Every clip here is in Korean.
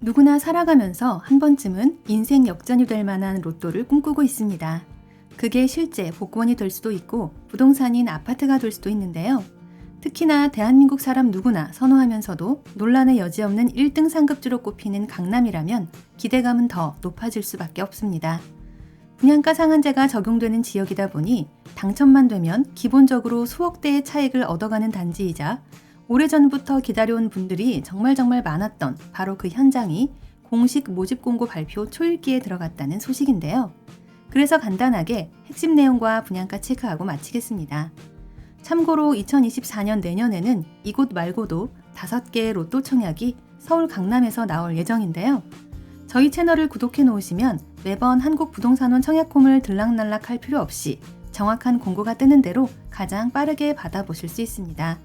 누구나 살아가면서 한 번쯤은 인생 역전이 될 만한 로또를 꿈꾸고 있습니다. 그게 실제 복권이 될 수도 있고 부동산인 아파트가 될 수도 있는데요. 특히나 대한민국 사람 누구나 선호하면서도 논란의 여지 없는 1등 상급지로 꼽히는 강남이라면 기대감은 더 높아질 수밖에 없습니다. 분양가 상한제가 적용되는 지역이다 보니 당첨만 되면 기본적으로 수억 대의 차익을 얻어가는 단지이자 오래전부터 기다려온 분들이 정말 정말 많았던 바로 그 현장이 공식 모집 공고 발표 초읽기에 들어갔다는 소식인데요. 그래서 간단하게 핵심 내용과 분양가 체크하고 마치겠습니다. 참고로 2024년 내년에는 이곳 말고도 5개의 로또 청약이 서울 강남에서 나올 예정인데요. 저희 채널을 구독해 놓으시면 매번 한국부동산원 청약홈을 들락날락 할 필요 없이 정확한 공고가 뜨는 대로 가장 빠르게 받아보실 수 있습니다.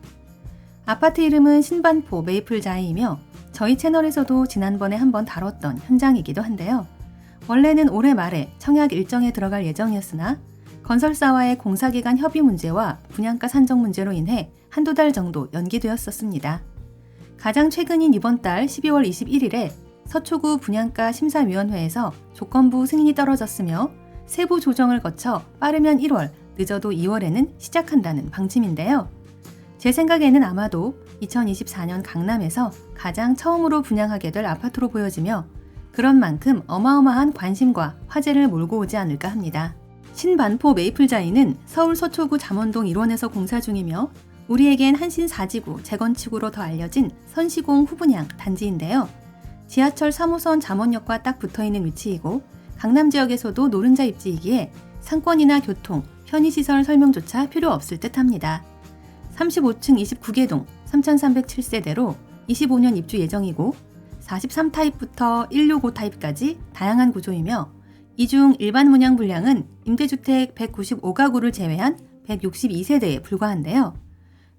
아파트 이름은 신반포 메이플자이이며 저희 채널에서도 지난번에 한번 다뤘던 현장이기도 한데요. 원래는 올해 말에 청약 일정에 들어갈 예정이었으나 건설사와의 공사기간 협의 문제와 분양가 산정 문제로 인해 한두 달 정도 연기되었었습니다. 가장 최근인 이번 달 12월 21일에 서초구 분양가 심사위원회에서 조건부 승인이 떨어졌으며 세부 조정을 거쳐 빠르면 1월, 늦어도 2월에는 시작한다는 방침인데요. 제 생각에는 아마도 2024년 강남에서 가장 처음으로 분양하게 될 아파트로 보여지며 그런 만큼 어마어마한 관심과 화제를 몰고 오지 않을까 합니다. 신반포 메이플자이는 서울 서초구 잠원동 1원에서 공사 중이며 우리에겐 한신 4지구 재건축으로 더 알려진 선시공 후분양 단지인데요. 지하철 3호선 잠원역과 딱 붙어 있는 위치이고 강남 지역에서도 노른자 입지이기에 상권이나 교통, 편의시설 설명조차 필요 없을 듯 합니다. 35층 29개동 3,307세대로 25년 입주 예정이고 43타입부터 165 타입까지 다양한 구조이며 이 중 일반 문양 분량은 임대주택 195가구를 제외한 162세대에 불과한데요.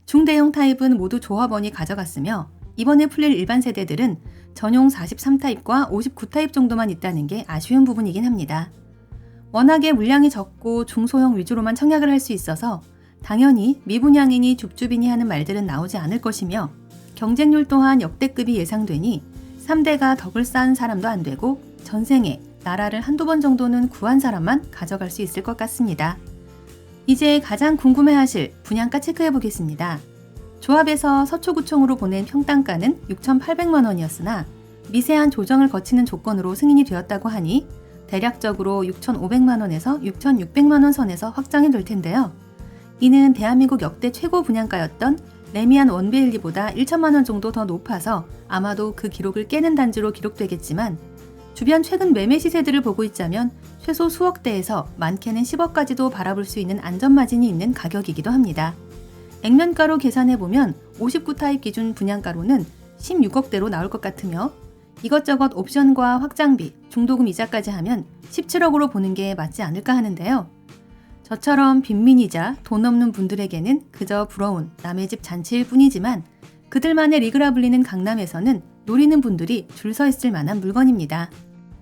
중대형 타입은 모두 조합원이 가져갔으며 이번에 풀릴 일반 세대들은 전용 43타입과 59타입 정도만 있다는 게 아쉬운 부분이긴 합니다. 워낙에 물량이 적고 중소형 위주로만 청약을 할 수 있어서 당연히 미분양이니 줍줍이니 하는 말들은 나오지 않을 것이며 경쟁률 또한 역대급이 예상되니 3대가 덕을 쌓은 사람도 안 되고 전생에 나라를 한두 번 정도는 구한 사람만 가져갈 수 있을 것 같습니다. 이제 가장 궁금해하실 분양가 체크해 보겠습니다. 조합에서 서초구청으로 보낸 평당가는 6,800만 원이었으나 미세한 조정을 거치는 조건으로 승인이 되었다고 하니 대략적으로 6,500만 원에서 6,600만 원 선에서 확정이 될 텐데요. 이는 대한민국 역대 최고 분양가였던 레미안 원베일리보다 1천만 원 정도 더 높아서 아마도 그 기록을 깨는 단지로 기록되겠지만 주변 최근 매매 시세들을 보고 있자면 최소 수억대에서 많게는 10억까지도 바라볼 수 있는 안전마진이 있는 가격이기도 합니다. 액면가로 계산해보면 59타입 기준 분양가로는 16억대로 나올 것 같으며 이것저것 옵션과 확장비, 중도금 이자까지 하면 17억으로 보는 게 맞지 않을까 하는데요. 저처럼 빈민이자 돈 없는 분들에게는 그저 부러운 남의 집 잔치일 뿐이지만 그들만의 리그라 불리는 강남에서는 노리는 분들이 줄 서 있을 만한 물건입니다.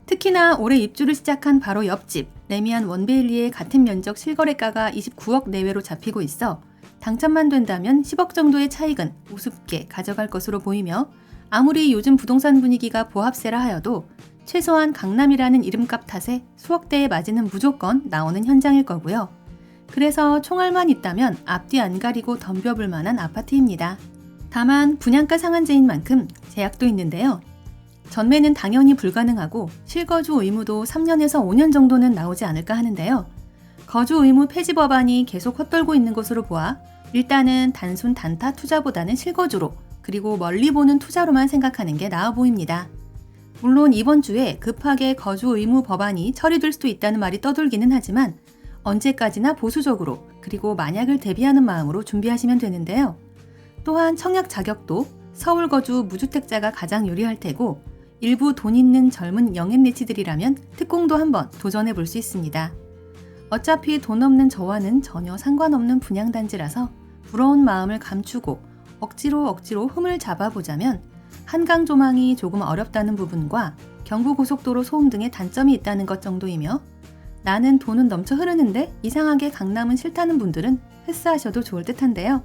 특히나 올해 입주를 시작한 바로 옆집 레미안 원베일리의 같은 면적 실거래가가 29억 내외로 잡히고 있어 당첨만 된다면 10억 정도의 차익은 우습게 가져갈 것으로 보이며 아무리 요즘 부동산 분위기가 보합세라 하여도 최소한 강남이라는 이름값 탓에 수억대의 마진은 무조건 나오는 현장일 거고요. 그래서 총알만 있다면 앞뒤 안 가리고 덤벼볼 만한 아파트입니다. 다만 분양가 상한제인 만큼 제약도 있는데요. 전매는 당연히 불가능하고 실거주 의무도 3년에서 5년 정도는 나오지 않을까 하는데요. 거주 의무 폐지 법안이 계속 헛돌고 있는 것으로 보아 일단은 단순 단타 투자보다는 실거주로 그리고 멀리 보는 투자로만 생각하는 게 나아 보입니다. 물론 이번 주에 급하게 거주 의무 법안이 처리될 수도 있다는 말이 떠돌기는 하지만 언제까지나 보수적으로 그리고 만약을 대비하는 마음으로 준비하시면 되는데요. 또한 청약 자격도 서울 거주 무주택자가 가장 유리할 테고 일부 돈 있는 젊은 영앤 리치들이라면 특공도 한번 도전해 볼 수 있습니다. 어차피 돈 없는 저와는 전혀 상관없는 분양단지라서 부러운 마음을 감추고 억지로 억지로 흠을 잡아보자면 한강 조망이 조금 어렵다는 부분과 경부고속도로 소음 등의 단점이 있다는 것 정도이며 나는 돈은 넘쳐 흐르는데 이상하게 강남은 싫다는 분들은 패스하셔도 좋을 듯한데요.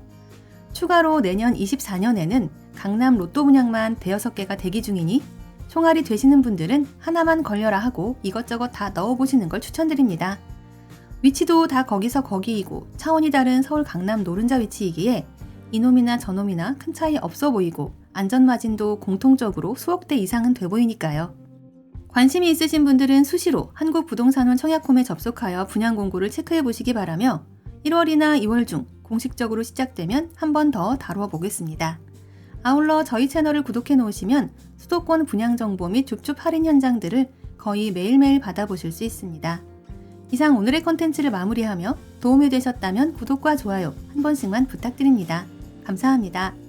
추가로 내년 24년에는 강남 로또 분양만 대여섯 개가 대기 중이니 총알이 되시는 분들은 하나만 걸려라 하고 이것저것 다 넣어보시는 걸 추천드립니다. 위치도 다 거기서 거기이고 차원이 다른 서울 강남 노른자 위치이기에 이놈이나 저놈이나 큰 차이 없어 보이고 안전마진도 공통적으로 수억 대 이상은 돼 보이니까요. 관심이 있으신 분들은 수시로 한국부동산원 청약홈에 접속하여 분양 공고를 체크해 보시기 바라며 1월이나 2월 중 공식적으로 시작되면 한 번 더 다루어 보겠습니다. 아울러 저희 채널을 구독해 놓으시면 수도권 분양 정보 및 줍줍 할인 현장들을 거의 매일매일 받아보실 수 있습니다. 이상 오늘의 컨텐츠를 마무리하며 도움이 되셨다면 구독과 좋아요 한 번씩만 부탁드립니다. 감사합니다.